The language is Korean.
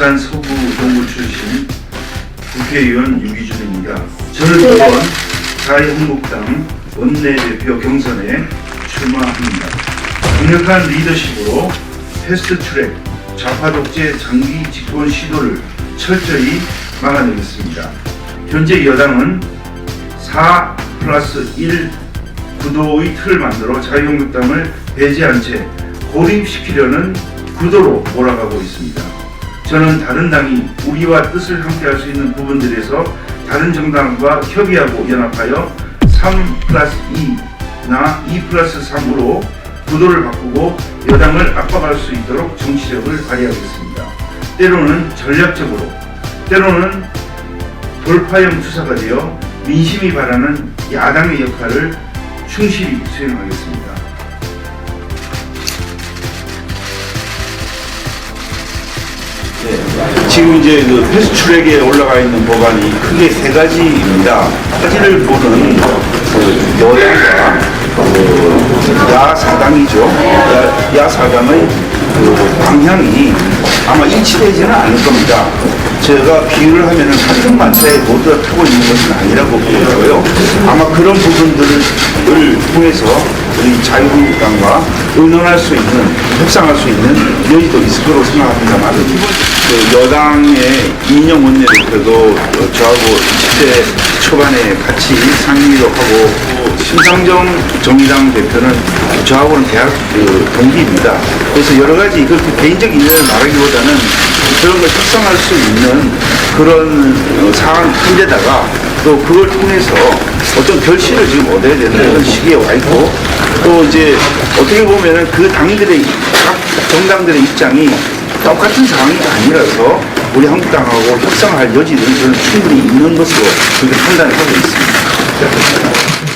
부산 서구 동구 출신 국회의원 유기준입니다. 저는 이번 자유한국당 원내대표 경선에 출마합니다. 강력한 리더십으로 패스트 트랙 좌파 독재 장기 집권 시도를 철저히 막아내겠습니다. 현재 여당은 4 플러스 1 구도의 틀을 만들어 자유한국당을 배제한 채 고립시키려는 구도로 몰아가고 있습니다. 저는 다른 당이 우리와 뜻을 함께할 수 있는 부분들에서 다른 정당과 협의하고 연합하여 3 플러스 2나 2 플러스 3으로 구도를 바꾸고 여당을 압박할 수 있도록 정치력을 발휘하겠습니다. 때로는 전략적으로, 때로는 돌파형 투사가 되어 민심이 바라는 야당의 역할을 충실히 수행하겠습니다. 지금 이제 그 패스트트랙에 올라가 있는 법안이 크게 세 가지입니다. 가지를 보는 그 여당과 그 야사당이죠. 야, 야사당의 그 방향이 아마 일치되지는 않을 겁니다. 제가 비유를 하면은 같은 만차에 모두 가 타고 있는 것은 아니라고 보고요. 아마 그런 부분들을 통해서 우리 자유한국당과 의논할 수 있는, 협상할 수 있는 여지도 있을 거라고 생각합니다만, 그 여당의 이인영 원내대표도 어, 저하고 20대 초반에 같이 상의도 하고, 또 심상정 정의당 대표는 저하고는 대학 그 동기입니다. 그래서 여러 가지 그렇게 개인적 인연을 말하기보다는 그런 걸 협상할 수 있는 그런 어, 상황 한데다가 또 그걸 통해서 어떤 결실을 지금 얻어야 되는 그런 시기에 와 있고 또 이제 어떻게 보면은 그 당들의 각 정당들의 입장이 똑같은 상황이 아니라서 우리 한국당하고 협상할 여지는 저는 충분히 있는 것으로 그렇게 판단을 하고 있습니다.